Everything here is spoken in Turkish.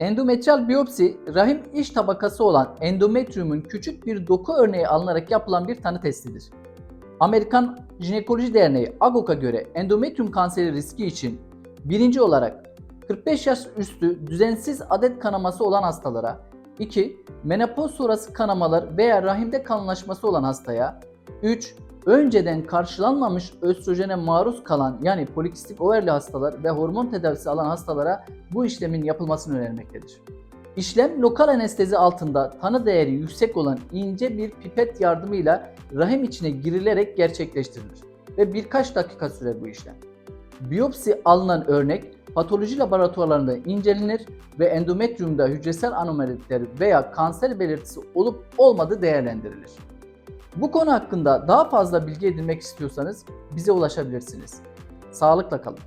Endometriyal biyopsi, rahim iç tabakası olan endometriumun küçük bir doku örneği alınarak yapılan bir tanı testidir. Amerikan Jinekoloji Derneği AGOK'a göre endometrium kanseri riski için birinci olarak 45 yaş üstü düzensiz adet kanaması olan hastalara, 2. Menopoz sonrası kanamalar veya rahimde kalınlaşması olan hastaya, 3. Önceden karşılanmamış östrojene maruz kalan yani polikistik overli hastalar ve hormon tedavisi alan hastalara bu işlemin yapılmasını önermektedir. İşlem lokal anestezi altında tanı değeri yüksek olan ince bir pipet yardımıyla rahim içine girilerek gerçekleştirilir ve birkaç dakika sürer bu işlem. Biyopsi alınan örnek patoloji laboratuvarlarında incelenir ve endometriumda hücresel anomalilikler veya kanser belirtisi olup olmadığı değerlendirilir. Bu konu hakkında daha fazla bilgi edinmek istiyorsanız bize ulaşabilirsiniz. Sağlıkla kalın.